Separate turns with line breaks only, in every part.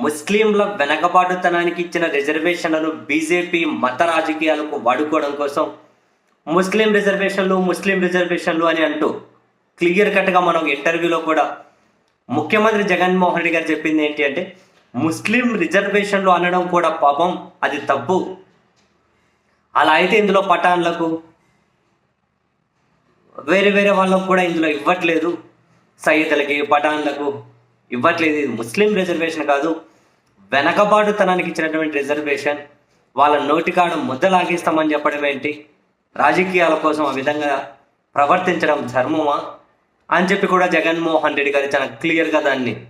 ముస్లింల వెనకబాటుతనానికి ఇచ్చిన రిజర్వేషన్లను బీజేపీ మత రాజకీయాలకు వాడుకోవడం కోసం ముస్లిం రిజర్వేషన్లు ముస్లిం రిజర్వేషన్లు అని అంటూ క్లియర్ కట్గా మనం ఇంటర్వ్యూలో కూడా ముఖ్యమంత్రి జగన్మోహన్ రెడ్డి గారు చెప్పింది ఏంటి అంటే ముస్లిం రిజర్వేషన్లు అనడం కూడా పాపం అది తప్పు. అలా అయితే ఇందులో పఠాన్లకు వేరే వేరే వాళ్ళకు కూడా ఇందులో ఇవ్వట్లేదు. సయ్యదులకి పఠాన్లకు ఇవ్వట్లేదు. ఇది ముస్లిం రిజర్వేషన్ కాదు. వెనకబాటుతనానికి ఇచ్చినటువంటి రిజర్వేషన్. వాళ్ళ నోటికాడు ముద్ద లాగేస్తామని చెప్పడం ఏంటి? రాజకీయాల కోసం ఆ విధంగా ప్రవర్తించడం ధర్మమా? అని చెప్పి కూడా జగన్మోహన్ రెడ్డి గారు చాలా క్లియర్గా దాన్ని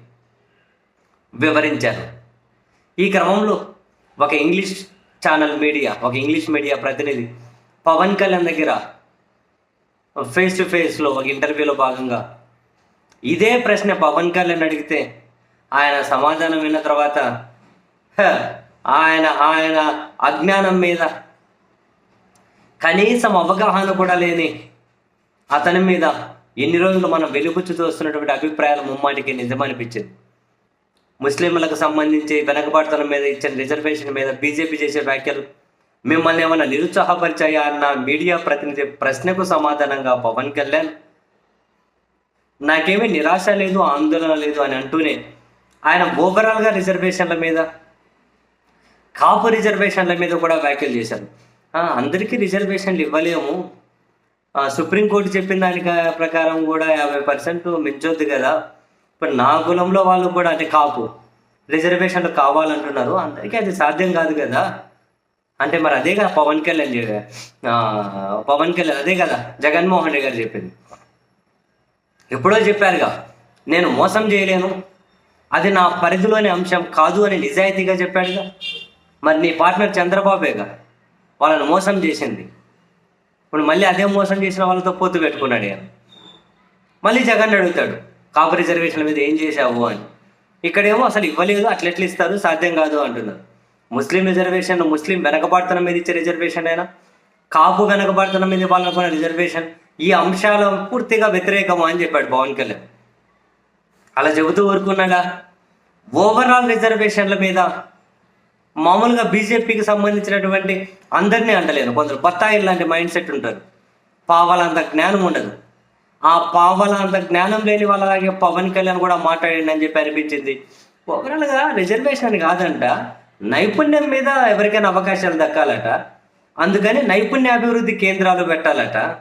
వివరించారు. ఈ క్రమంలో ఒక ఇంగ్లీష్ ఛానల్ మీడియా ఒక ఇంగ్లీష్ మీడియా ప్రతినిధి పవన్ కళ్యాణ్ దగ్గర ఫేస్ టు ఫేస్లో ఒక ఇంటర్వ్యూలో భాగంగా ఇదే ప్రశ్న పవన్ కళ్యాణ్ అడిగితే ఆయన సమాధానం విన్న తర్వాత ఆయన ఆయన అజ్ఞానం మీద కనీసం అవగాహన కూడా లేని అతని మీద ఎన్ని రోజులు మనం వెలుగుచ్చుతూ వస్తున్నటువంటి అభిప్రాయాలు ముమ్మాటికి నిజమనిపించింది. ముస్లింలకు సంబంధించి వెనకబాటుతనం మీద ఇచ్చిన రిజర్వేషన్ మీద బీజేపీ చేసే వ్యాఖ్యలు మిమ్మల్ని ఏమైనా నిరుత్సాహపరిచాయా అన్న మీడియా ప్రతినిధి ప్రశ్నకు సమాధానంగా పవన్ కళ్యాణ్ నాకేమీ నిరాశ లేదు ఆందోళన లేదు అని అంటూనే ఆయన ఓవరాల్గా రిజర్వేషన్ల మీద కాపు రిజర్వేషన్ల మీద కూడా వ్యాఖ్యలు చేశారు. అందరికీ రిజర్వేషన్లు ఇవ్వలేము. సుప్రీంకోర్టు చెప్పిన దాని ప్రకారం కూడా యాభై పర్సెంట్ మించొద్దు కదా. ఇప్పుడు నా కులంలో వాళ్ళు కూడా అంటే కాపు రిజర్వేషన్లు కావాలంటున్నారు. అందరికీ అది సాధ్యం కాదు కదా. అంటే మరి అదే కదా పవన్ కళ్యాణ్ పవన్ కళ్యాణ్ అదే కదా జగన్మోహన్ రెడ్డి గారు చెప్పింది. ఎప్పుడో చెప్పారుగా నేను మోసం చేయలేను. అది నా పరిధిలోని అంశం కాదు అని నిజాయితీగా చెప్పాడుగా. మరి నీ పార్ట్నర్ చంద్రబాబేగా వాళ్ళని మోసం చేసింది. ఇప్పుడు మళ్ళీ అదే మోసం చేసిన వాళ్ళతో పోతు పెట్టుకున్నాడు ఆయన మళ్ళీ జగన్ అడుగుతాడు కాపు రిజర్వేషన్ల మీద ఏం చేశావు? అని. ఇక్కడేమో అసలు ఇవ్వలేదు అట్లా ఎట్లా ఇస్తారు సాధ్యం కాదు అంటున్నారు ముస్లిం రిజర్వేషన్ ముస్లిం వెనకబాటుతనం మీద ఇచ్చే రిజర్వేషన్ అయినా కాపు వెనకబాటుతనం మీద వాళ్ళకున్న రిజర్వేషన్ ఈ అంశాలు పూర్తిగా వ్యతిరేకం అని చెప్పాడు పవన్ కళ్యాణ్. అలా చెబుతూ ఊరుకున్నాడా? ఓవరాల్ రిజర్వేషన్ల మీద మామూలుగా బీజేపీకి సంబంధించినటువంటి అందరినీ అంటలేను. కొందరు బత్తాయిలు లాంటి మైండ్ సెట్ ఉంటారు. పావలంత జ్ఞానం ఉండదు. ఆ పావలంత జ్ఞానం లేని వాళ్ళలాగే పవన్ కళ్యాణ్ కూడా మాట్లాడండి అని చెప్పి అనిపించింది. ఓవరాల్గా రిజర్వేషన్ కాదంట. నైపుణ్యం మీద ఎవరికైనా అవకాశాలు దక్కాలట. అందుకని నైపుణ్య అభివృద్ధి కేంద్రాలు పెట్టాలట.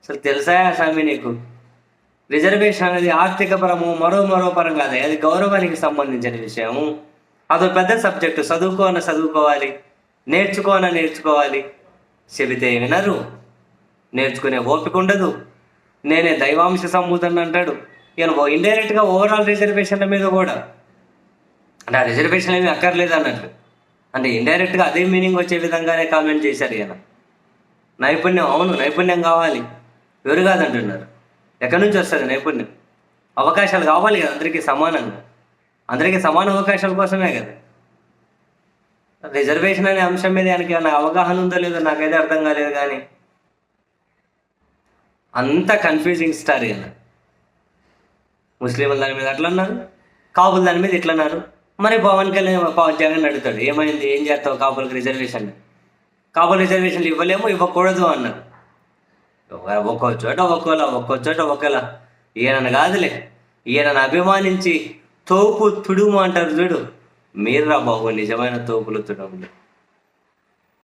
అసలు తెలుసా స్వామి నీకు? రిజర్వేషన్ అనేది ఆర్థిక పరము మరో మరో పరం కాదు. అది గౌరవానికి సంబంధించిన విషయము అదో పెద్ద సబ్జెక్టు చదువుకోన చదువుకోవాలి. నేర్చుకోన నేర్చుకోవాలి. చెబితే వినరు. నేర్చుకునే ఓపిక ఉండదు. నేనే దైవాంశ సంబూతని అంటాడు. ఈయన ఇండైరెక్ట్గా ఓవరాల్ రిజర్వేషన్ల మీద కూడా. అంటే ఆ రిజర్వేషన్ ఏమి అక్కర్లేదు అన్నట్లు అంటే ఇండైరెక్ట్గా అదే మీనింగ్ వచ్చే విధంగానే కామెంట్ చేశారు ఈయన. నైపుణ్యం అవును నైపుణ్యం కావాలి. ఎవరు కాదంటున్నారు. ఎక్కడి నుంచి వస్తుంది నైపుణ్యం అవకాశాలు కావాలి కదా అందరికీ సమానంగా. అందరికీ సమాన అవకాశాల కోసమే కదా. రిజర్వేషన్ అనే అంశం మీద ఆయనకి ఏమైనా అవగాహన ఉందో లేదో నాకైతే అర్థం కాలేదు కానీ. అంత కన్ఫ్యూజింగ్ స్టార్ ఈయన ముస్లింల దాని మీద అట్లా అన్నారు కాపుల దాని మీద ఇట్లా అన్నారు మరి పవన్ కళ్యాణ్ పవన్ జగన్ అడుగుతాడు ఏమైంది? ఏం చేస్తావు కాపులకు రిజర్వేషన్? కాపుల రిజర్వేషన్లు ఇవ్వలేము ఇవ్వకూడదు అన్నారు. ఒక్కో చోట ఒక్కోలా ఒక్కో చోట ఒకేలా. ఈయనను కాదులే. ఈయనను అభిమానించి తోపు తుడుము అంటారు చూడు. మీర్రా బాబు నిజమైన తోపులు తుడములు.